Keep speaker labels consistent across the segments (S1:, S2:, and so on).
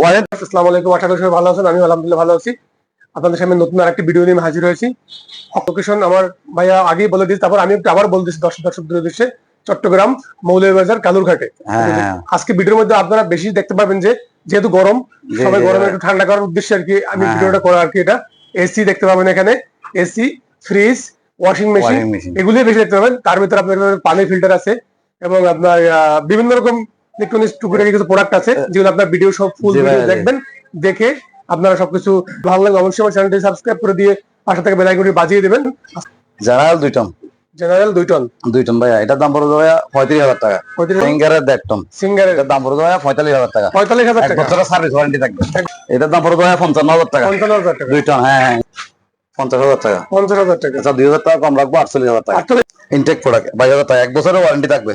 S1: ওয়ালাইকুম আসসালামু। আলাইকুম। আশা করি সবাই ভালো আছেন। আমি আলহামদুলিল্লাহ ভালো আছি। আপনাদের সামনে নতুন আরেকটি ভিডিও নিয়ে হাজির হয়েছি। লোকেশন আমার ভাইয়া আগেই বলে দিয়েছি তারপর আমি একটু আবার বলে দিচ্ছি দর্শক দর্শকদের উদ্দেশ্যে। চট্টগ্রাম মৌলভীবাজার কালুরঘাটে
S2: হ্যাঁ
S1: আজকে ভিডিওর মধ্যে আপনারা বেশি দেখতে পাবেন যে যেহেতু গরম সবাই গরমে একটু ঠান্ডা করার উদ্দেশ্যে আর কি আমি
S2: হ্যাঁ।
S1: ভিডিওটা করা আর কি এটা। এসি দেখতে পাবেন এখানে। এসি ফ্রিজ ওয়াশিং মেশিন এগুলোই বেশি দেখতে পাবেন। তার ভিতরে আপনার পানির ফিল্টার আছে। এবং আপনার বিভিন্ন রকম ইলেকট্রনিক্স টুকুটাকি কিছু প্রোডাক্ট আছে যেগুলো আপনার ভিডিও সব ফুল ভিডিও দেখবেন দেখে আপনারা সবকিছু ভালো লাগবে অবশ্যই আমার চ্যানেলটি সাবস্ক্রাইব করে দিয়ে পাশে থেকে বেল আইকনটি বাজিয়ে দেবেন।
S2: জেনারেল দুই টন
S1: জেনারেল দুই টন
S2: দুই টন ভাইয়া। এটার দাম পড়বে ভাইয়া পঁয়ত্রিশ হাজার টাকা। সিঙ্গারের দেড় টন
S1: সিঙ্গারের।
S2: এটার দাম পড়বে ভাইয়া পঁয়তাল্লিশ হাজার টাকা।
S1: পঁয়তাল্লিশ হাজার টাকা।
S2: সার্ভিস ওয়ারেন্টি থাকবে। এটার দাম পড়বে ভাইয়া পঞ্চান্ন হাজার টাকা।
S1: পঞ্চান্ন হাজার টাকা।
S2: দুই টন হ্যাঁ হ্যাঁ। পঞ্চাশ হাজার টাকা
S1: পঞ্চাশ হাজার টাকা
S2: আচ্ছা দুই হাজার টাকা কম রাখব আটচল্লিশ হাজার টাকা ইনটেক প্রোডাক্ট বাইশ হাজার টাকা এক বছরের ওয়ারেন্টি থাকবে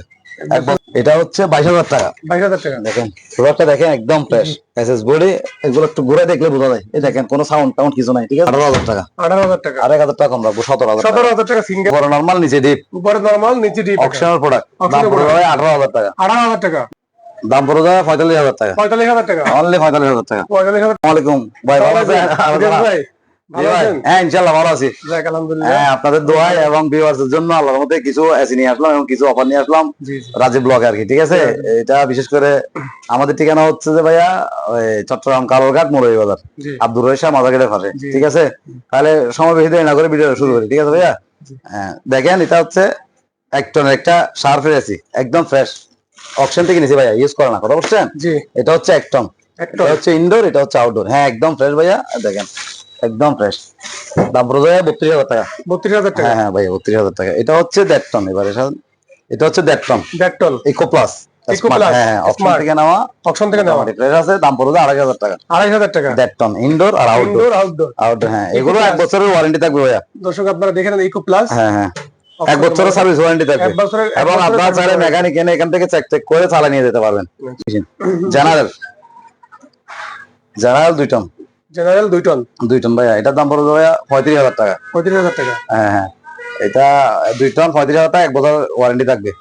S2: এটা হচ্ছে বাইশ হাজার টাকা
S1: বাইশ হাজার টাকা
S2: দেখেন প্রোডাক্টটা দেখেন একদম ফ্রেশ এসএস বডি এগুলো একটু ঘুরে দেখলে বোঝা যায় এই দেখেন কোনো সাউন্ড টাউন্ড কিছু নাই ঠিক আছে আঠারো হাজার টাকা
S1: আঠারো হাজার টাকা
S2: হাজার কম রাখব সতেরো হাজার
S1: সতেরো হাজার টাকা সিঙ্গার
S2: বড় নর্মাল নিচে ডিপ
S1: নর্মাল নিচে ডিপ
S2: অপশনাল প্রোডাক্ট দাম পড়বে আঠারো হাজার টাকা
S1: আঠারো হাজার টাকা
S2: দাম পড়বে ভাই পঁয়তাল্লিশ হাজার টাকা
S1: পঁয়তাল্লিশ হাজার টাকা
S2: অনলি পঁয়তাল্লিশ হাজার টাকা
S1: পঁয়তাল্লিশ হাজার
S2: ভাই ভালো আছেন
S1: ভাই। আছেন
S2: হ্যাঁ ইনশাল্লাহ ভালো আছি। হ্যাঁ আপনাদের দোয়াই এবং ভিউয়ার্সের জন্য আল্লাহর মধ্যে কিছু এসি নিয়ে আসলাম এবং কিছু অফার নিয়ে আসলাম।
S1: জি জি।
S2: রাজীব ব্লগ আর কি ঠিক আছে? এটা বিশেষ করে আমাদের ঠিকানা হচ্ছে যে ভাইয়া চট্টগ্রাম কালোরঘাট মুরই বাজার। আব্দুর রহিশা মাজাগেটের পাশে ঠিক আছে? তাহলে সময় বেশি দেরি না করে ভিডিও শুরু করি ঠিক আছে ভাইয়া? হ্যাঁ দেখেন এটা হচ্ছে এক টনের একটা এসি একদম ফ্রেশ অপশন থেকে নিছি ভাইয়া ইউজ করে না কথা বলছেন? এটা হচ্ছে এক টন এটা হচ্ছে ইনডোর এটা হচ্ছে আউটডোর হ্যাঁ একদম ফ্রেশ ভাইয়া দেখেন। একদম ফ্রেশ দাম পড়ে যায় বত্রিশ হাজার টাকা।
S1: বত্রিশ হাজার টাকা?
S2: হ্যাঁ হ্যাঁ ভাইয়া বত্রিশ হাজার টাকা। এটা হচ্ছে দেড় টন এবারে এটা হচ্ছে দেড় টন
S1: দেড় টন
S2: ইকো প্লাস হ্যাঁ অপশন
S1: Smart।
S2: থেকে নেওয়া।
S1: অপশন থেকে নেওয়া।
S2: এটা আছে দাম পড়বে আড়াই হাজার টাকা।
S1: আড়াই হাজার টাকা।
S2: দেড় টন ইনডোর আর আউটডোর
S1: আউটডোর
S2: আউটডোর হ্যাঁ এগুলো এক বছরের ওয়ারেন্টি থাকবে ভাইয়া।
S1: দর্শক আপনারা দেখে নেন ইকো প্লাস
S2: হ্যাঁ হ্যাঁ। এক বছরের সার্ভিস ওয়ারেন্টি থাকবে।
S1: এক বছরের
S2: এবং
S1: বছরের
S2: আপনারা চাইলে মেকানিক এনে এখান থেকে চেক চেক করে চালা নিয়ে যেতে পারবেন। জেনারেল জেনারেল দুই টন
S1: জেনারেল দুই টন?
S2: দুই টন ভাইয়া। এটার দাম পড়বে ভাইয়া পঁয়ত্রিশ হাজার টাকা।
S1: পঁয়ত্রিশ হাজার টাকা?
S2: হ্যাঁ হ্যাঁ। এটা দুই টন পঁয়ত্রিশ হাজার টাকা এক বছর ওয়ারেন্টি থাকবে।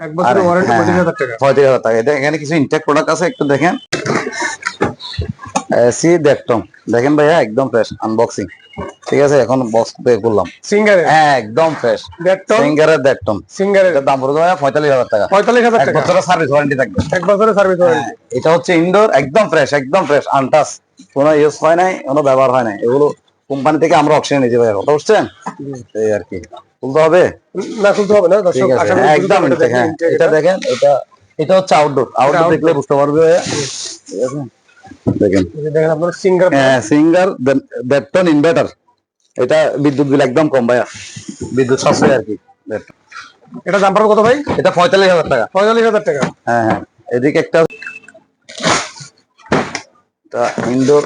S1: এক
S2: বছর
S1: ওয়ারেন্টি
S2: হ্যাঁ,
S1: পঁয়ত্রিশ হাজার টাকা।
S2: পঁয়ত্রিশ হাজার টাকা। এটা এখানে কিছু ইনটেক প্রোডাক্ট আছে একটু দেখেন। এসি দেখতম দেখেন ভাইয়া একদম ফ্রেশ আনবক্সিং ঠিক আছে এখন বক্স পে করলাম।
S1: সিঙ্গারের
S2: হ্যাঁ একদম ফ্রেশ সিঙ্গারের দেখটম
S1: সিঙ্গারের
S2: দাম পড়বে ভাইয়া পঁয়তাল্লিশ হাজার টাকা।
S1: পঁয়তাল্লিশ হাজার
S2: এক
S1: টাকা?
S2: বছরের সার্ভিস ওয়ারেন্টি থাকবে।
S1: এক বছরের সার্ভিস ওয়ারেন্টি
S2: এটা হচ্ছে ইনডোর একদম ফ্রেশ একদম ফ্রেশ আনটাস কোনো ইউজ হয় নাই কোনো ব্যবহার হয় নাই। এগুলো কোম্পানি থেকে আমরা অপশনে নিতে পারি কথা বুঝছেন? এই আর কি। তুলতে হবে?
S1: না খুলতে হবে না দর্শক
S2: হ্যাঁ, একদম হ্যাঁ এটা
S1: এটা।
S2: দেখেন এটা এটা হচ্ছে আউটডোর আউটডোর দেখলে বুঝতে পারবে ঠিক আছে? দেখেন। হ্যাঁ সিঙ্গার দেড় ইনভার্টার এটা বিদ্যুৎ বিল একদম কম ভাইয়া। বিদ্যুৎ সাশ্রয় আর কি।
S1: এটা দাম পড়বে কত ভাই?
S2: এটা পঁয়তাল্লিশ হাজার টাকা।
S1: পঁয়তাল্লিশ হাজার টাকা।
S2: হ্যাঁ হ্যাঁ। এদিকে একটা তা ইনডোর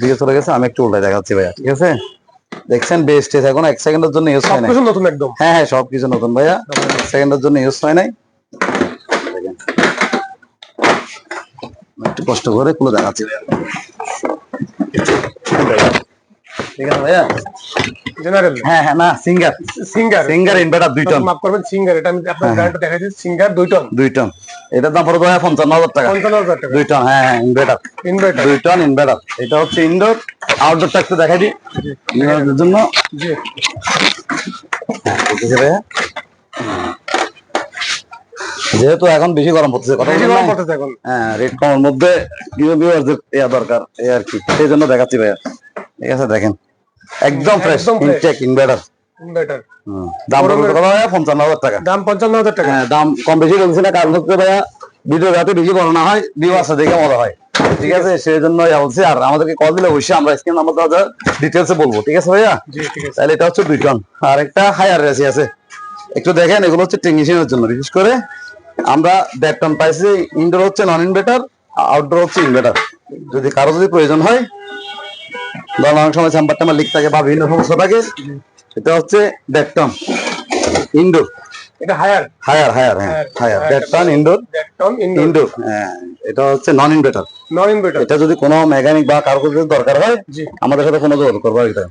S2: দিকে চলে গেছে আমি একটু উল্টায় দেখাচ্ছি ভাইয়া ঠিক আছে? দেখছেন বেস্ট এখন এক সেকেন্ডের জন্য ইউজ হয় না
S1: সবকিছু নতুন একদম।
S2: হ্যাঁ হ্যাঁ সবকিছু নতুন ভাইয়া। এক সেকেন্ডের জন্য ইউজ হয় নাই দেখেন। একটু কষ্ট করে খুলে দেখাচ্ছি ভাইয়া ঠিক আছে ভাইয়া?
S1: জেনারেল?
S2: হ্যাঁ হ্যাঁ না সিঙ্গার।
S1: সিঙ্গার।
S2: সিঙ্গার ইনভার্টার দুই টন
S1: মাফ করবেন সিঙ্গার এটা আমি
S2: হ্যাঁ,
S1: আপনার ব্র্যান্ডটা দেখাই দিচ্ছি সিঙ্গার দুই টন
S2: দুই টন এটার দাম পড়বে ভাইয়া পঞ্চান্ন হাজার টাকা।
S1: পঞ্চান্ন হাজার টাকা।
S2: দুই টন হ্যাঁ হ্যাঁ ইনভার্টার
S1: ইনভার্টার
S2: দুই টন ইনভার্টার এটা হচ্ছে ইনডোর আউটডোরটা একটু দেখাই দিই। জন্য।
S1: জি।
S2: ঠিক আছে ভাইয়া? যেহেতু এখন বেশি গরম পড়তেছে কথা
S1: বেশি গরম পড়তেছে এখন।
S2: হ্যাঁ রেড কমের মধ্যে ভিউয়ারদের ইয়া দরকার এই আর কি। সেই জন্য দেখাচ্ছি ভাইয়া। ঠিক আছে দেখেন। একদম ফ্রেশ ইনটেক ইনভার্টার
S1: ইনভার্টার
S2: দাম কত ভাইয়া? পঞ্চান্ন হাজার টাকা।
S1: দাম পঞ্চান্ন হাজার টাকা।
S2: হ্যাঁ দাম কম বেশি বলছি না কারণ হচ্ছে ভাইয়া ভিডিও যাতে বেশি বড় না হয় ভিউ আছে দেখে মজা হয়। ঠিক আছে সেই জন্য বলছি আর আমাদেরকে কল দিলে অবশ্যই আমরা স্ক্রিন নাম্বার দেওয়া ডিটেলসে বলব। ঠিক আছে ভাইয়া?
S1: জি ঠিক আছে।
S2: তাহলে এটা হচ্ছে দুই টন আর একটা হায়ার রেসি আছে। একটু দেখেন, এগুলো হচ্ছে টেকনিশিয়ানের জন্য। বিশেষ করে আমরা দেড় টন পাইছি ইনডোর হচ্ছে নন ইনভার্টার আউটডোর হচ্ছে ইনভার্টার যদি কারও যদি প্রয়োজন হয় অনেক সময় চাম্বারটা আমার লিক থাকে বা বিভিন্ন সমস্যা থাকে, এটা হচ্ছে দেড় টন ইনডোর
S1: এটা হায়ার।
S2: হায়ার হায়ার হ্যাঁ হায়ার
S1: higher
S2: ডেটটন ইনডোর
S1: ডেকটন ইনডোর
S2: ইনডোর হ্যাঁ। এটা হচ্ছে নন ইনভার্টার
S1: নন ইনভার্টার
S2: এটা যদি কোনো মেকানিক বা কারও যদি দরকার হয় আমাদের সাথে কোনো যোগাযোগ করব এটা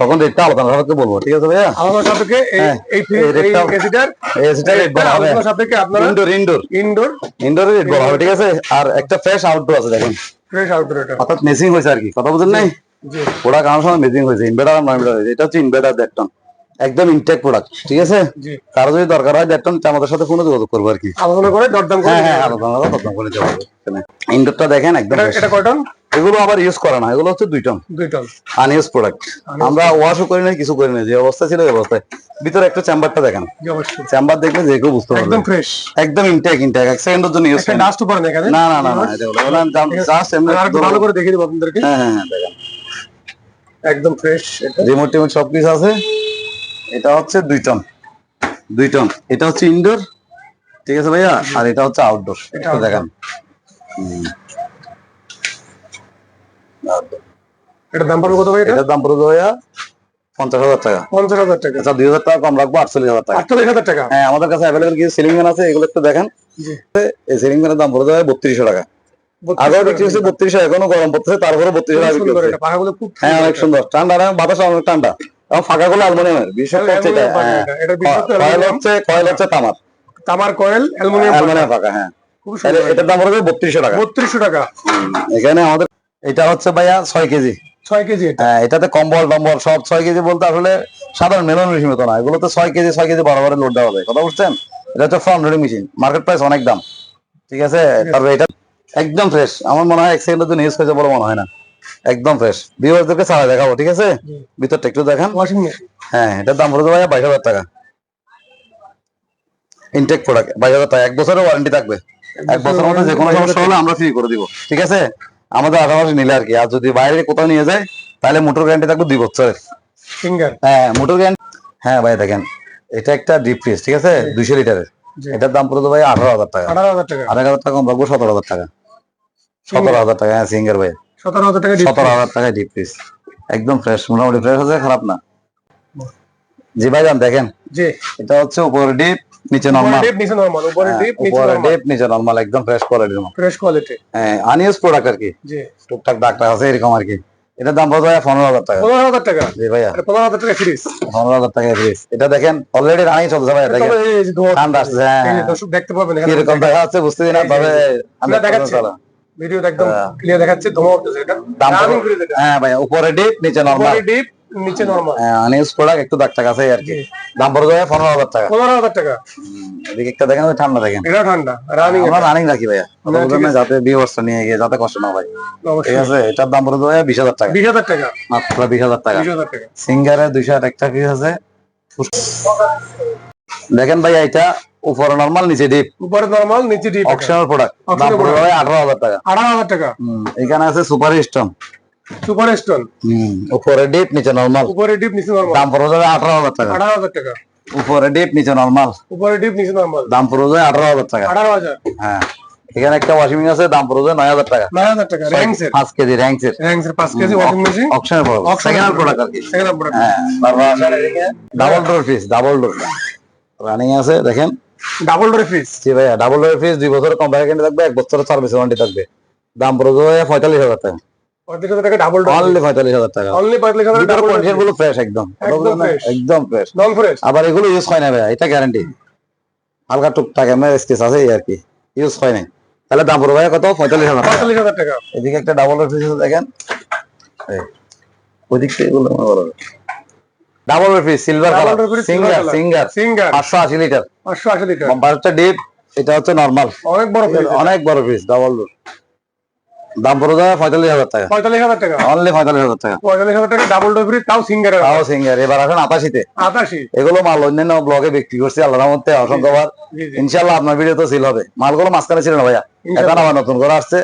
S2: তখন রেটটা আলোচনা সাপেক্ষে বলব ঠিক আছে ভাইয়া?
S1: আলাদা সাপেক্ষে এই
S2: হ্যাঁ,
S1: এই ফ্রি
S2: এই
S1: এই
S2: রেটটা-
S1: এসিটার
S2: রেট বলা হবে
S1: আলাদা সাপেক্ষে আপনারা
S2: indoor indoor
S1: indoor
S2: indoor rate বলা হবে ঠিক আছে? আর একটা ফ্রেশ আউটডোর আছে দেখেন।
S1: ফ্রেশ আউটডোর এটা।
S2: অর্থাৎ মেসিং হয়েছে আর কি। কথা বুঝেন নাই? প্রোডাক্ট আমার সময় মেসিং হয়েছে ইনভার্টার আর নন ইনভার্টার এটা হচ্ছে ইনভার্টার দেখটন একদম ইনটেক প্রোডাক্ট ঠিক আছে? কারও যদি দরকার হয় দেখটন আমাদের সাথে ফোনে যোগাযোগ করব আর কি।
S1: আলোচনা করে দরদাম করে
S2: হ্যাঁ হ্যাঁ। আলোচনা আলাদা খতম করে যাব ইনডোরটা দেখেন একদম
S1: এটা
S2: fresh।
S1: এটা কয় টন
S2: এগুলো আবার ইউজ করে না এগুলো হচ্ছে দুই টন
S1: দুই টন
S2: আনইউজ প্রোডাক্ট আমরা ওয়াশও করি না কিছু করি না যে অবস্থা ছিল এই অবস্থায়। ভিতরে একটা চেম্বারটা দেখেন। চেম্বার দেখলে যে কেউ বুঝতে পারবে।
S1: একদম ফ্রেশ
S2: একদম ইনটেক ইনটেক এক সেকেন্ডের জন্য ইউজ
S1: একটা ডাস্ট উপরে না এখানে।
S2: না না না না এটা হলো জাস্ট এমনি
S1: ভালো করে দেখিয়ে দেবো আপনাদেরকে।
S2: হ্যাঁ হ্যাঁ হ্যাঁ দেখেন।
S1: একদম ফ্রেশ এটা।
S2: রিমোট টিমোট সব কিছু আছে। এটা হচ্ছে দুই টন। দুই টন। এটা হচ্ছে ইনডোর ঠিক আছে ভাইয়া? আর এটা হচ্ছে আউটডোর
S1: এটা
S2: দেখেন।
S1: এটা দাম পড়বে কত ভাই এটা?
S2: দাম পড়বে ভাইয়া পঞ্চাশ হাজার টাকা।
S1: পঞ্চাশ হাজার টাকা।
S2: আচ্ছা দুই হাজার টাকা কম রাখব আটচল্লিশ হাজার টাকা।
S1: আটচল্লিশ হাজার টাকা?
S2: হ্যাঁ আমাদের কাছে অ্যাভেলেবল কিছু সিলিং ফ্যান আছে এগুলো একটু দেখেন। এই সিলিং ফ্যানের দাম বত্রিশশো টাকা। আগেও বিক্রি হচ্ছে বত্রিশশো এখনও গরম পড়তেছে তারপরে বত্রিশশো টাকা বিক্রি হচ্ছে।
S1: পাখাগুলো খুব
S2: হ্যাঁ অনেক সুন্দর। ঠান্ডা বাতাস অনেক ঠান্ডা। এবং ফাঁকা গুলো অ্যালুমিনিয়ামের বিশেষ করে হচ্ছে এটা হ্যাঁ। কয়েল হচ্ছে কয়েল হচ্ছে তামার।
S1: তামার কয়েল অ্যালুমিনিয়াম
S2: অ্যালুমিনিয়াম ফাঁকা হ্যাঁ। এটার দাম পড়বে বত্রিশশো টাকা।
S1: বত্রিশশো টাকা।
S2: এখানে আমাদের এটা হচ্ছে ভাইয়া ছয় কেজি।
S1: ছয় কেজি
S2: হ্যাঁ এটাতে কম্বল টম্বল সব ছয় কেজি বলতে আসলে সাধারণ মেলন মেশিন মতো না এগুলোতে ছয় কেজি ছয় কেজি বড় লোড দেওয়া হবে কথা বুঝছেন? এটা হচ্ছে front loading machine market price অনেক দাম। ঠিক আছে? এটা একদম ফ্রেশ আমার মনে হয় এক সেকেন্ডের জন্য ইউজ করেছে বলে মনে হয় না। একদম ফ্রেশ ভিউয়ারদেরকে চালা দেখাবো ঠিক আছে। ভিতরটা একটু দেখান।
S1: ওয়াশিং
S2: হ্যাঁ এটার দাম পড়বে ভাইয়া বাইশ হাজার টাকা। ইনটেক প্রোডাক্ট বাইশ হাজার টাকা। এক বছরের ওয়ারেন্টি থাকবে। এক বছরের মধ্যে যে কোনো সমস্যা হলে আমরা ফ্রি করে দিব ঠিক আছে? আমাদের আঠারো নিলে আর কি। আর যদি বাইরে কোথাও নিয়ে যায় তাহলে মোটর গ্যারান্টি থাকবে দুই বছরের।
S1: ফিঙ্গার
S2: হ্যাঁ মোটর গ্যারান্টি হ্যাঁ ভাই দেখেন। এটা একটা ডিপ ফ্রিজ ঠিক আছে? দুইশো লিটারের এটার দাম পড়বে ভাই আঠারো হাজার টাকা।
S1: আঠারো হাজার টাকা।
S2: আড়াই হাজার টাকা কম রাখব সতেরো হাজার টাকা। সতেরো হাজার টাকা হ্যাঁ সিঙ্গার ভাই।
S1: সতেরো হাজার টাকা
S2: সতেরো হাজার টাকা ডিপ ফ্রিজ একদম ফ্রেশ মোটামুটি ফ্রেশ আছে খারাপ না। জি ভাই দেখেন।
S1: জি।
S2: এটা হচ্ছে উপরে ডিপ নিচে
S1: উপরে ডিপ নিচে নরমাল উপরে ডিপ নিচে নরমাল
S2: ডিপ নিচে নর্মাল একদম ফ্রেশ কোয়ালিটির মাল
S1: ফ্রেশ কোয়ালিটি
S2: হ্যাঁ আনইউজ প্রোডাক্ট আর কি।
S1: জি।
S2: টুকটাক ডাক্তার আছে এরকম আর কি। এটার দাম পড়বে ভাইয়া? পনেরো হাজার টাকা।
S1: পনেরো হাজার টাকা।
S2: জি ভাইয়া।
S1: পনেরো হাজার টাকা ফ্রিজ
S2: পনেরো হাজার টাকা ফ্রিজ এটা দেখেন অলরেডি রানিং চলছে ভাইয়া দেখেন। ঠান্ডা আসছে হ্যাঁ।
S1: দর্শক দেখতে পাবেন এখানে
S2: কীরকম দেখা যাচ্ছে বুঝতে না তবে
S1: আমরা দেখাচ্ছি। ভিডিও একদম
S2: হ্যাঁ।
S1: ক্লিয়ার দেখাচ্ছে ধোঁয়া উঠতেছে এটা।
S2: দাম। হ্যাঁ ভাইয়া উপরে ডিপ নিচে নর্মাল
S1: উপরে ডিপ নিচে নরমাল
S2: আনইউজ প্রোডাক্ট একটু দাগ টাক আছে আর কি। দাম পনেরো হাজার টাকা।
S1: পনেরো হাজার টাকা।
S2: এদিকে একটা দেখেন ঠান্ডা দেখেন।
S1: এটা ঠান্ডা রানিং
S2: আমরা রানিং রাখি ভাইয়া। যাতে নিয়ে গিয়ে যাতে কষ্ট না হয় ঠিক আছে এটার দাম ভাইয়া বিশ হাজার টাকা।
S1: বিশ হাজার টাকা।
S2: মাত্র বিশ হাজার টাকা।
S1: বিশ হাজার টাকা।
S2: দুইশো একটা পিস আছে। দেখেন ভাইয়া এটা। উপরে নর্মাল নিচে ডিপ
S1: উপরে নরমাল নিচে ডিপ
S2: অপশনাল প্রোডাক্ট
S1: Optional
S2: দাম পড়বে
S1: product।
S2: ভাই আঠারো হাজার টাকা
S1: আঠারো হাজার টাকা
S2: হুম, এখানে আছে সুপার স্টোন
S1: সুপার স্টোন
S2: উপরে ডিপ নিচে নর্মাল
S1: উপরে ডিপ নিচে নরমাল
S2: দাম পড়বে যাবে আঠারো হাজার টাকা
S1: আঠারো হাজার টাকা
S2: উপরে ডিপ নিচে নর্মাল
S1: উপরে ডিপ নিচে নরমাল
S2: দাম পড়বে যাবে আঠারো হাজার টাকা
S1: আঠারো হাজার
S2: হ্যাঁ এখানে একটা ওয়াশিং মেশিন আছে দাম পড়বে নয় হাজার টাকা
S1: নয় হাজার টাকা র্যাঙ্কসের
S2: পাঁচ কেজি র্যাঙ্কসের
S1: র্যাঙ্কসের পাঁচ কেজি ওয়াশিং মেশিন
S2: অপশনের প্রোডাক্ট
S1: Optional
S2: সেকেন্ড প্রোডাক্ট আর কি
S1: সেকেন্ড প্রোডাক্ট
S2: হ্যাঁ তারপর আসেন এদিকে ডাবল ডোর ফিস ডাবল ডোর রানিং আছে দেখেন
S1: ডাবল ডোর ফ্রিজ
S2: জি ভাইয়া ডাবল ডোর ফিস দুই বছরের কম ভ্যারান্টি থাকবে এক বছরের সার্ভিস ওয়ারেন্টি থাকবে। দাম পড়বে ভাইয়া পঁয়তাল্লিশ হাজার টাকা।
S1: পঁয়ত্রিশ হাজার টাকা ডাবল ডোর
S2: অনলি পঁয়তাল্লিশ হাজার টাকা।
S1: অনলি পঁয়ত্রিশ হাজার
S2: ভিতরে কন্ডিশনগুলো ফ্রেশ একদম।
S1: একদম
S2: ফ্রেশ
S1: নন ফ্রেশ
S2: আবার এগুলো ইউজ হয় না ভাইয়া এটা গ্যারান্টি হালকা টুকটাক এমএর স্কেচ আছে আর কি ইউজ হয় না তাহলে দাম পড়বে ভাইয়া কত? পঁয়তাল্লিশ হাজার টাকা।
S1: পঁয়তাল্লিশ হাজার টাকা।
S2: এদিকে একটা ডাবল ডোর ফ্রিজ দেখেন। এগুলো মনে double door silver colour Singer Singer
S1: Singer
S2: পাঁচশো আশি লিটার
S1: পাঁচশো আশি লিটার
S2: বারোটা ডিপ এটা হচ্ছে নর্মাল
S1: অনেক বড়
S2: অনেক বড় পিস ডাবল ডোর দাম পড়ে পঁয়তাল্লিশ হাজার টাকা।
S1: পঁয়তাল্লিশ হাজার টাকা?
S2: অনলি পঁয়তাল্লিশ হাজার টাকা।
S1: পঁয়তাল্লিশ হাজার টাকা ডাবল ডোর তাও সিঙ্গারের
S2: তাও সিঙ্গার এবার আসেন আতাশিতে
S1: আটাশি।
S2: এগুলো মাল অন্যান্য ব্লগে বিক্রি করছি আল্লাহর মধ্যে অসংখ্যবার।
S1: জি জি।
S2: ইনশাল্লাহ আপনার ভিডিও তো সিল হবে। মালগুলো মাঝখানে ছিল না ভাইয়া। এখন আবার নতুন করে আসছে।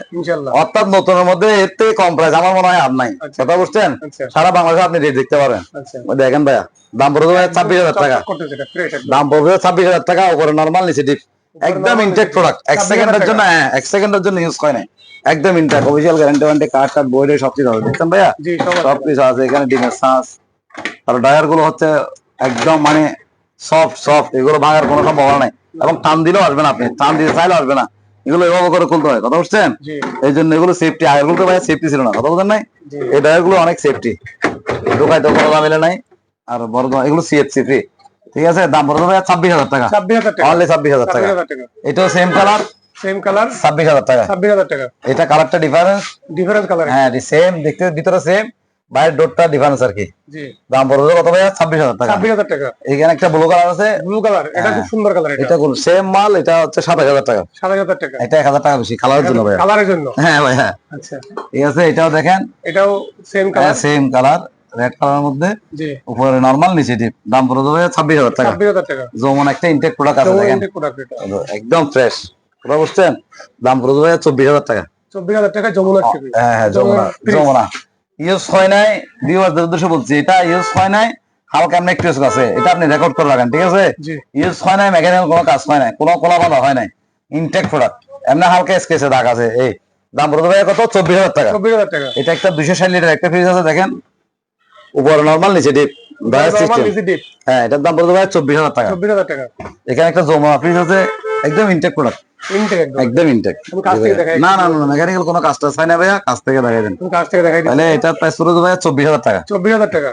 S2: অর্থাৎ নতুনের মধ্যে এর থেকে কম প্রাইস আমার মনে হয় আর নাই।
S1: আচ্ছা।
S2: কথা বুঝছেন?
S1: আচ্ছা।
S2: সারা বাংলাদেশে আপনি রেট দেখতে পারেন।
S1: আচ্ছা।
S2: দেখেন ভাইয়া দাম পড়বে ছাব্বিশ হাজার টাকা। দাম পড়বে ছাব্বিশ হাজার টাকা উপরে নর্মাল নিচে ডিপ একদম ইনটেক প্রোডাক্ট এক সেকেন্ডের জন্য হ্যাঁ এক সেকেন্ডের জন্য ইউজ হয় না একদম intact official guarantee warranty card টার্ড বইড সব কিছু হবে। দেখছেন ভাইয়া?
S1: জি সব
S2: কিছু আছে এখানে ডিমের শ্বাস আর ডায়ারগুলো হচ্ছে একদম মানে সফট সফট এগুলো ভাঙার কোনো সম্ভাবনা নাই। এবং টান দিলেও আসবে না আপনি টান দিতে চাইলেও আসবে না। এগুলো এভাবে করে খুলতে হয় কথা বুঝছেন?
S1: জি।
S2: এই জন্য এগুলো সেফটি আগেরগুলো ভাই সেফটি ছিল না কথা বলতেন নাই? এই ড্রাইভারগুলো অনেক সেফটি ঢোকাইতে কোনো ঝামেলা নাই। আর বড় এগুলো সিএফসি ফ্রি ঠিক আছে দাম বড় ভাই ছাব্বিশ হাজার টাকা
S1: ছাব্বিশ হাজার টাকা
S2: অনলি ছাব্বিশ হাজার টাকা এটাও সেম কালার
S1: সেম কালার
S2: ছাব্বিশ হাজার টাকা
S1: ছাব্বিশ হাজার টাকা
S2: এটা কালারটা ডিফারেন্স
S1: ডিফারেন্ট কালার
S2: হ্যাঁ সেম দেখতে ভিতরে সেম বাইরের ডোরটা ডিফারেন্স আর কি
S1: জি
S2: দাম পড়বে কত ভাই ছাব্বিশ হাজার টাকা
S1: ছাব্বিশ হাজার টাকা
S2: এখানে একটা ব্লু কালার আছে
S1: ব্লু কালার এটা খুব সুন্দর কালার এটা
S2: এটা কোন সেম মাল এটা হচ্ছে সাতাশ হাজার টাকা
S1: সাতাশ হাজার টাকা
S2: এটা এক হাজার টাকা বেশি কালারের জন্য ভাই
S1: কালারের জন্য
S2: হ্যাঁ ভাই হ্যাঁ
S1: আচ্ছা
S2: ঠিক আছে এটাও দেখেন
S1: এটাও same colour
S2: same colour red কালারের মধ্যে উপরে নর্মাল নিচে ডিপ দাম পড়ে দেবে ছাব্বিশ হাজার টাকা।
S1: ছাব্বিশ হাজার টাকা।
S2: যেমন একটা ইনটেক প্রোডাক্ট আছে দেখেন।
S1: এটা।
S2: একদম ফ্রেশ কথা বুঝছেন? দাম পড়ে দেবে চব্বিশ হাজার টাকা।
S1: চব্বিশ হাজার টাকা যমুনার
S2: হ্যাঁ হ্যাঁ যমুনা যমুনা ইউজ হয় নাই ভিউয়ারদের উদ্দেশ্যে বলছি। এটা ইউজ হয় নাই হালকা এমনি একটু আছে। এটা আপনি রেকর্ড করে রাখেন ঠিক আছে? ইউজ হয় নাই মেকানিক্যাল কোনো কাজ হয় নাই কোনো কোলা বাঁধা হয় নাই। ইনটেক প্রোডাক্ট এমনি হালকা স্কেচে দাগ আছে। এই দাম পড়ে কত? চব্বিশ হাজার টাকা।
S1: চব্বিশ হাজার টাকা।
S2: এটা একটা দুইশো ষাট লিটার একটা ফ্রিজ আছে দেখেন। উপরে নর্মাল নিচে ডিপ হ্যাঁ এটার দাম পড়ে দেবে চব্বিশ হাজার টাকা।
S1: চব্বিশ হাজার টাকা।
S2: এখানে একটা যমুনা ফ্রিজ আছে একদম ইনটেক প্রোডাক্ট
S1: একদম।
S2: ইনটেক
S1: থেকে দেখাই
S2: না না না মেকানিক্যাল কোনো কাজটা না ভাইয়া কাছ থেকে দেখাই দেন।
S1: তুমি থেকে দেখাই
S2: তাহলে এটার প্রাইস পড়ে দেবে চব্বিশ হাজার টাকা।
S1: চব্বিশ হাজার টাকা।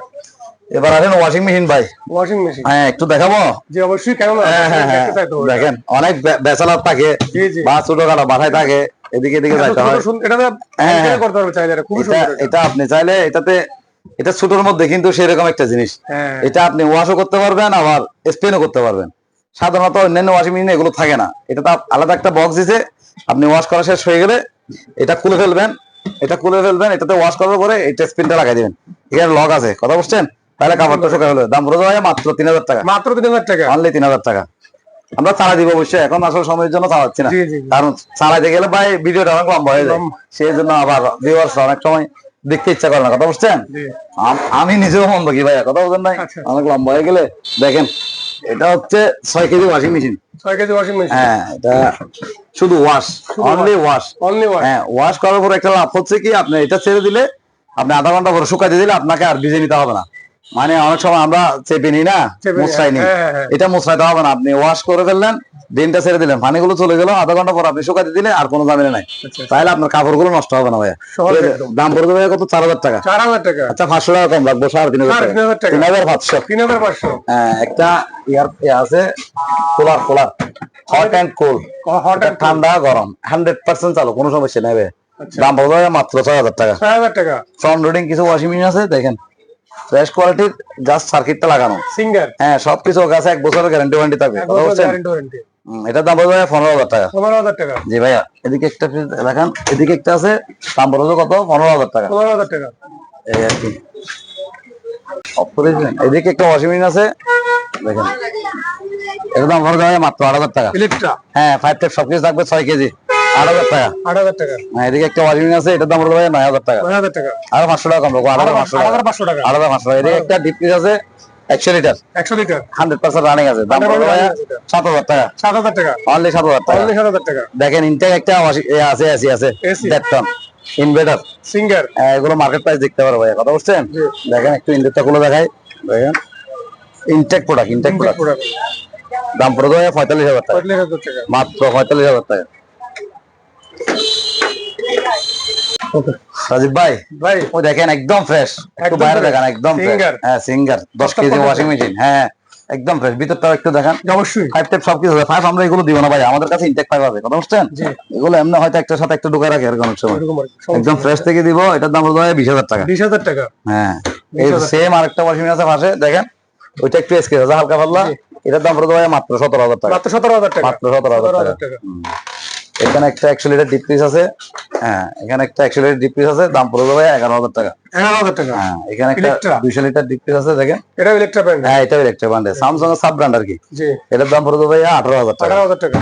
S2: এবার আসেন ওয়াশিং মেশিন ভাই।
S1: ওয়াশিং মেশিন
S2: হ্যাঁ একটু দেখাবো?
S1: জি অবশ্যই কেন
S2: হ্যাঁ হ্যাঁ হ্যাঁ। দেখেন অনেক ব্যাচেলার থাকে।
S1: জি জি।
S2: বা ছোটখাটো বাসায় থাকে এদিকে এদিকে যাইতে হয়।
S1: এটা। করতে পারবে চাইলে। এটা
S2: আপনি চাইলে এটাতে এটা ছোটর মধ্যে কিন্তু সেরকম একটা জিনিস।
S1: হ্যাঁ।
S2: এটা আপনি ওয়াশও করতে পারবেন আবার স্পেনও করতে পারবেন। সাধারণত অন্যান্য ওয়াশিং মেশিনে এগুলো থাকে না। এটা তো আলাদা একটা বক্স দিছে আপনি ওয়াশ করা শেষ হয়ে গেলে এটা খুলে ফেলবেন এটা খুলে ফেলবেন এটাতে ওয়াশ করার পরে এটা স্পিনটা লাগাই দিবেন। এখানে লক আছে কথা বুঝছেন? তাহলে কাপড়টা শুকায় ফেলবে দাম রোজ হয় মাত্র তিন হাজার টাকা।
S1: মাত্র তিন হাজার টাকা?
S2: অনলি তিন হাজার টাকা। আমরা চালা দিব অবশ্যই এখন আসলে সময়ের জন্য চালাচ্ছি না। কারণ চালাইতে গেলে ভাই ভিডিওটা অনেক লম্বা হয়ে যায়। সেই জন্য আবার ভিউয়ার্স অনেক সময় দেখতে ইচ্ছা করে না কথা বুঝছেন? আমি নিজেও মন দেখি ভাইয়া কথা বলছেন নাই?
S1: আচ্ছা।
S2: অনেক লম্বা হয়ে গেলে দেখেন এটা হচ্ছে ছয় কেজি ওয়াশিং মেশিন
S1: ছয় কেজি ওয়াশিং মেশিন
S2: হ্যাঁ এটা শুধু ওয়াশ অনলি ওয়াশ
S1: অনলি
S2: হ্যাঁ ওয়াশ করার পর একটা লাভ হচ্ছে কি আপনি এটা ছেড়ে দিলে আপনি আধা ঘণ্টা পরে শুকাতে দিলে আপনাকে আর ভিজে নিতে হবে না। মানে অনেক সময় আমরা চেপে না
S1: চেপে নিই,
S2: মুসরাই নিই।
S1: হ্যাঁ, হ্যাঁ, হ্যাঁ।
S2: এটা মুসরাইতে হবে না আপনি ওয়াশ করে ফেললেন দিনটা ছেড়ে দিলেন পানিগুলো চলে গেল আধা ঘণ্টা পর আপনি শুকাতে দিলে আর কোনো ঝামেলা নাই।
S1: আচ্ছা
S2: তাহলে আপনার কাপড়গুলো নষ্ট হবে না ভাইয়া। দাম পড়বে ভাইয়া কত? চার হাজার টাকা।
S1: চার হাজার টাকা।
S2: আচ্ছা পাঁচশো টাকা কম রাখব সাড়ে তিন হাজার টাকা।
S1: তিন হাজার
S2: পাঁচশো।
S1: তিন হাজার পাঁচশো।
S2: হ্যাঁ, একটা ইয়ার ইয়ে আছে cooler cooler hot and cold
S1: hot
S2: এটা ঠান্ডা গরম। হান্ড্রেড পার্সেন্ট চালু কোনো সমস্যা নেবে
S1: আচ্ছা।
S2: দাম পড়বে মাত্র ছয় হাজার টাকা।
S1: ছয় হাজার টাকা।
S2: ফ্রন্ট লোডিং কিছু ওয়াশিং মেশিন আছে দেখেন। ফ্রেশ কোয়ালিটির জাস্ট সার্কিটটা লাগানো।
S1: সিঙ্গার
S2: হ্যাঁ সবকিছু কাছে এক বছরের গ্যারান্টি ওয়ারেন্টি থাকবে। এটার দাম পড়বে পনেরো হাজার টাকা।
S1: পনেরো হাজার টাকা।
S2: জি ভাইয়া এদিকে একটা দেখান। এদিকে একটা আছে দাম পড়বে কত? পনেরো হাজার টাকা।
S1: পনেরো হাজার টাকা।
S2: এই আর কি? এদিকে একটা ওয়াশিং মেশিন আছে। দেখেন। এটার দাম পড়বে মাত্র আট হাজার টাকা।
S1: ইলেকট্রা
S2: হ্যাঁ ফাইভ টেপ সবকিছু থাকবে ছয় কেজি। আট হাজার টাকা।
S1: আট হাজার টাকা।
S2: হ্যাঁ এদিকে একটা ওয়াশিং আছে এটার দাম পড়বে নয় হাজার টাকা।
S1: নয় হাজার টাকা।
S2: আরও পাঁচশো টাকা কম রাখব আট হাজার পাঁচশো টাকা।
S1: হাজার পাঁচশো টাকা।
S2: আট হাজার পাঁচশো টাকা। এদিকে একটা ডিপ ফ্রিজ আছে একশো লিটার
S1: একশো লিটার
S2: হান্ড্রেড পার্সেন্ট রানিং আছে। দাম পড়বে সাত হাজার টাকা।
S1: সাত হাজার টাকা।
S2: অনলি সাত হাজার টাকা।
S1: অনলি সাত হাজার টাকা।
S2: দেখেন ইনটেক একটা আছে এসি আছে।
S1: AC
S2: দেড় টন ইনভার্টার
S1: সিঙ্গার
S2: এগুলো মার্কেট প্রাইস দেখতে পারো ভাইয়া। কথা বুঝছেন? দেখেন একটু ইনটেকটা গুলো দেখাই। দেখেন। ইনটেক প্রোডাক্ট ইনটেক প্রোডাক্ট দাম পড়ে দেবে পঁয়তাল্লিশ হাজার টাকা।
S1: পঁয়তাল্লিশ হাজার টাকা।
S2: মাত্র পঁয়তাল্লিশ হাজার টাকা। রাজীব ভাই
S1: ভাই।
S2: ও দেখেন একদম ফ্রেশ একটু বাইরে
S1: fresh।
S2: একদম fresh। হ্যাঁ সিঙ্গার দশ কেজি ওয়াশিং মেশিন হ্যাঁ একদম ফ্রেশ ভিতরটাও একটু দেখান।
S1: অবশ্যই।
S2: ফাইভ টেপ সবকিছু আছে। ফাইভ আমরা এগুলো দিব না ভাই। আমাদের কাছে ইনটেক ফাইভ হবে কথা বুঝছেন? এগুলো এমনি হয়তো একটা সাথে একটা ঢুকায় রাখে এরকম সময়। একদম ফ্রেশ থেকে দিব। এটার দাম বিশ হাজার টাকা।
S1: বিশ হাজার টাকা।
S2: হ্যাঁ। এই
S1: 20,000
S2: সেম আরেকটা ওয়াশিং মেশিন আছে পাশে দেখেন। ওইটা একটু হালকা পাতলা।
S1: জি।
S2: এটার দাম মাত্র সতেরো হাজার টাকা।
S1: মাত্র সতেরো হাজার টাকা।
S2: মাত্র সতেরো হাজার টাকা। এখানে একটা একশো লিটার ডিপ ফ্রিজ আছে। হ্যাঁ এখানে একটা একশো লিটার ডিপ ফ্রিজ আছে দাম পড়বে ভাই এগারো হাজার টাকা।
S1: এগারো হাজার টাকা?
S2: হ্যাঁ এখানে একটা। দুইশো লিটার ডিপ ফ্রিজ আছে দেখেন।
S1: এটা ইলেকট্রা ব্র্যান্ড
S2: হ্যাঁ এটা ইলেকট্রিক ব্র্যান্ডের স্যামসাং এর সাব ব্র্যান্ড আর কি।
S1: জি।
S2: এটার দাম পড়বে ভাই আঠারো হাজার টাকা।
S1: আঠারো হাজার টাকা।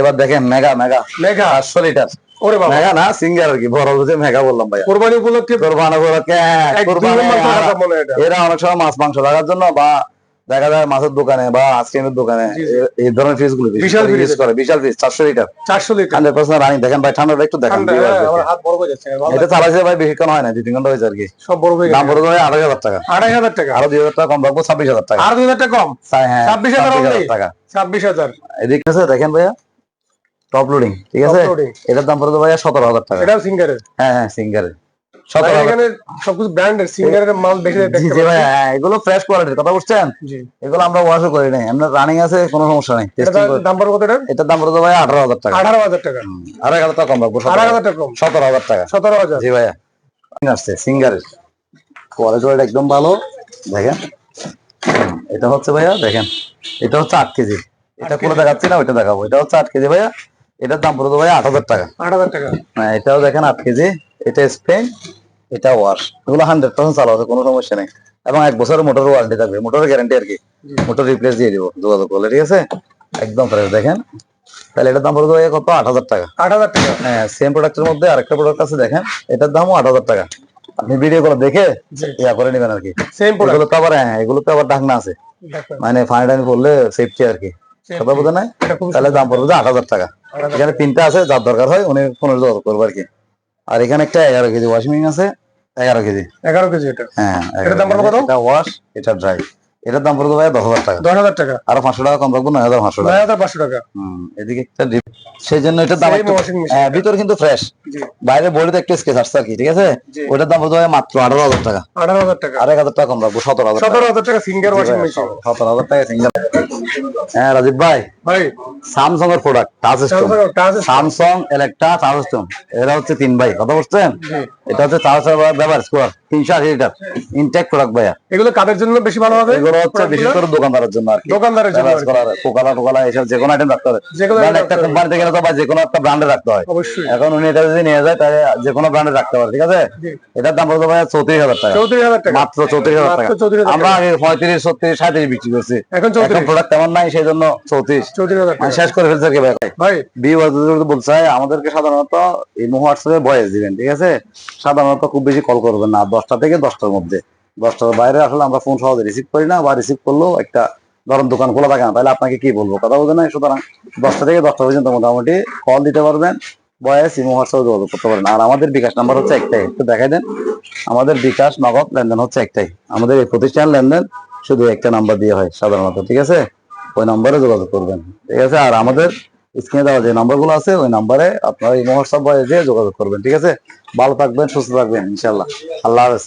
S2: এবার দেখেন মেগা মেগা
S1: মেঘা
S2: পাঁচশো লিটার
S1: ওরে বাবা।
S2: মেগা না সিঙ্গার আর কি। বড় মেগা বললাম ভাই
S1: কোরবানি উপলক্ষে
S2: কোরবানি উপলক্ষে হ্যাঁ,
S1: হয় এটা।
S2: এরা অনেক সময় মাছ মাংস লাগার জন্য বা দেখা যায় মাছের দোকানে বা আইসক্রিমের দোকানে এই ধরনের ফ্রিজগুলো
S1: বিশাল
S2: ইউজ করে বিশাল ফ্রিজ চারশো লিটার
S1: চারশো লিটার
S2: হান্ড্রেড পার্সেন্ট রানিং? দেখেন ভাই ঠান্ডাটা একটু দেখেন
S1: হ্যাঁ,
S2: দেখে।
S1: আমার হাত বড় যাচ্ছে ভালো
S2: এটা চালাইছে ভাই বেশিক্ষণ হয় না দুই তিন ঘণ্টা হয়েছে আর কি।
S1: সব বড় হয়ে
S2: দাম আড়াই হাজার টাকা।
S1: আড়াই হাজার টাকা।
S2: আরও দুই হাজার টাকা কম রাখব ছাব্বিশ হাজার টাকা।
S1: আর দুই হাজার টাকা কম?
S2: হ্যাঁ ছাব্বিশ
S1: only?
S2: টাকা।
S1: ছাব্বিশ হাজার।
S2: এদিকে আছে দেখেন ভাইয়া। টপ লোডিং ঠিক আছে? এটার দাম পড়ে ভাইয়া সতেরো হাজার টাকা।
S1: এটাও সিঙ্গারের?
S2: হ্যাঁ হ্যাঁ সিঙ্গারের। হাজার
S1: এখানে সবকিছু ব্র্যান্ডের সিঙ্গারের মাল বেশি
S2: জি
S1: দেখতে
S2: জি
S1: পাচ্ছি।
S2: ভাইয়া হ্যাঁ এগুলো ফ্রেশ কোয়ালিটির কথা বুঝছেন? এগুলো আমরা ওয়াশও করি নাই আমরা রানিং আছে কোনো সমস্যা নেই।
S1: দাম পড়বে কত এটা
S2: দাম ভাইয়া টাকা।
S1: আঠারো হাজার টাকা।
S2: আড়াই হাজার টাকা কম রাখব
S1: আঠারো হাজার। টাকা কম।
S2: সতেরো হাজার টাকা।
S1: সতেরো হাজার।
S2: জি ভাইয়া। আসছে সিঙ্গারের কোয়ালিটি একদম ভালো দেখেন। এটা হচ্ছে ভাইয়া দেখেন। এটা হচ্ছে আট কেজি। এটা কোনো দেখাচ্ছি না ওইটা দেখাবো। এটা হচ্ছে আট কেজি ভাইয়া। এটার দাম পড়ে ভাইয়া আট হাজার টাকা।
S1: আট হাজার টাকা।
S2: হ্যাঁ এটাও দেখেন আট কেজি। এটা স্পেন এটা ওয়াশ। এগুলো হান্ড্রেড পার্সেন্ট চালু আছে কোনো সমস্যা নেই। এবং এক বছরের মোটর ওয়ারেন্টি থাকবে। মোটরের গ্যারান্টি আর কি। মোটর রিপ্লেস দিয়ে দিব যোগাযোগ করলে ঠিক আছে? একদম ফ্রেশ দেখেন। তাহলে এটার দাম ভাইয়া কত? আট হাজার টাকা।
S1: আট হাজার টাকা।
S2: হ্যাঁ সেম প্রোডাক্টের মধ্যে আরেকটা প্রোডাক্ট আছে দেখেন। এটার দামও আট হাজার টাকা। আপনি ভিডিও গুলো দেখে ইয়া করে নেবেন আর কি।
S1: সেম প্রোডাক্ট
S2: এগুলো তো আবার হ্যাঁ এগুলো তো আবার ঢাকনা আছে। মানে ফাইন টানি পড়লে সেফটি আর কি। কথা বোঝা নাই? তাহলে দাম পড়বে আট হাজার টাকা। এখানে তিনটা আছে যার দরকার হয় উনি ফোনের যোগাযোগ করব আর কি। আর এখানে একটা এগারো কেজি ওয়াশিং মেশিন আছে এগারো কেজি।
S1: এগারো কেজি এটা।
S2: হ্যাঁ
S1: এটার দাম কত?
S2: এটা ওয়াশ এটা ড্রাই এটার দাম পড়বে ভাই দশ হাজার টাকা।
S1: দশ হাজার টাকা।
S2: আরও পাঁচশো টাকা কম রাখব নয় হাজার পাঁচশো টাকা।
S1: হাজার পাঁচশো টাকা।
S2: হুম, এদিকে একটা ডিপ সেই জন্য এটার দাম হ্যাঁ ভিতরে কিন্তু ফ্রেশ বাইরে বডি তো একটু স্কেচ আসছে আর কি ঠিক আছে? ওটার দাম পড়বে মাত্র আঠারো হাজার টাকা।
S1: আঠারো হাজার টাকা।
S2: আর এক হাজার টাকা কম রাখব সতেরো হাজার
S1: সতেরো হাজার টাকা সিঙ্গার ওয়াশিং মেশিন
S2: সতেরো হাজার টাকা সিঙ্গেল হ্যাঁ রাজীব ভাই।
S1: ভাই।
S2: স্যামসাং এর product touch
S1: touch
S2: Samsung Electra touch stone এরা হচ্ছে তিন ভাই কথা বলছেন এটা হচ্ছে চার ব্যবহার স্কোয়ার তিনশো আশি লিটার ইনটেক প্রোডাক্ট ভাইয়া।
S1: এগুলো কাদের জন্য বেশি ভালো হবে?
S2: এগুলো হচ্ছে বিশেষ করে দোকানদারের জন্য আর
S1: দোকানদারের জন্য
S2: কোকালা টোকালা এসব যে কোনো আইটেম রাখতে হবে।
S1: যে কোনো
S2: Brand
S1: item
S2: একটা কোম্পানিতে গেলে তো বা যে কোনো একটা ব্র্যান্ডে রাখতে হয়। এখন উনি এটা যদি নিয়ে যায় তাহলে যে কোনো ব্র্যান্ডে রাখতে পারে ঠিক আছে? এটার দাম পড়বে ভাইয়া চৌত্রিশ হাজার টাকা।
S1: চৌত্রিশ হাজার টাকা।
S2: মাত্র চৌত্রিশ হাজার টাকা।
S1: মাত্র চৌত্রিশ হাজার
S2: আমরা আগে পঁয়ত্রিশ ছত্রিশ সাঁত্রিশ বিক্রি করছি।
S1: এখন
S2: প্রোডাক্ট তেমন নাই সেই জন্য চৌত্রিশ।
S1: চৌত্রিশ হাজার
S2: শেষ করে ফেলছে ভাই। আমাদেরকে সাধারণত এই হোয়াটসঅ্যাপে ভয়েস দিবেন ঠিক আছে? সাধারণত খুব বেশি কল করবেন না দশটা থেকে দশটার মধ্যে। দশটার বাইরে আসলে আমরা ফোন সহজে রিসিভ করি না বা রিসিভ করলেও একটা ধরেন দোকান খোলা থাকে না, তাহলে আপনাকে কি বলব? কথা বলতে না সুতরাং দশটা থেকে দশটা পর্যন্ত মোটামুটি কল দিতে পারবেন বয়স ইমো হোয়াটসঅ্যাপে যোগাযোগ করতে পারেন আর আমাদের বিকাশ নাম্বার হচ্ছে একটাই। একটু দেখাই দেন। আমাদের বিকাশ নগদ লেনদেন হচ্ছে একটাই। আমাদের এই প্রতিষ্ঠান লেনদেন শুধু একটা নাম্বার দিয়ে হয় সাধারণত, ঠিক আছে? ওই নম্বরে যোগাযোগ করবেন, ঠিক আছে? আর আমাদের স্ক্রিনে দেওয়া যে নাম্বারগুলো আছে, ওই নাম্বারে আপনারা এই হোয়াটসঅ্যাপ দিয়ে যোগাযোগ করবেন, ঠিক আছে? ভালো থাকবেন, সুস্থ থাকবেন ইনশাল্লাহ আল্লাহ হাফেজ।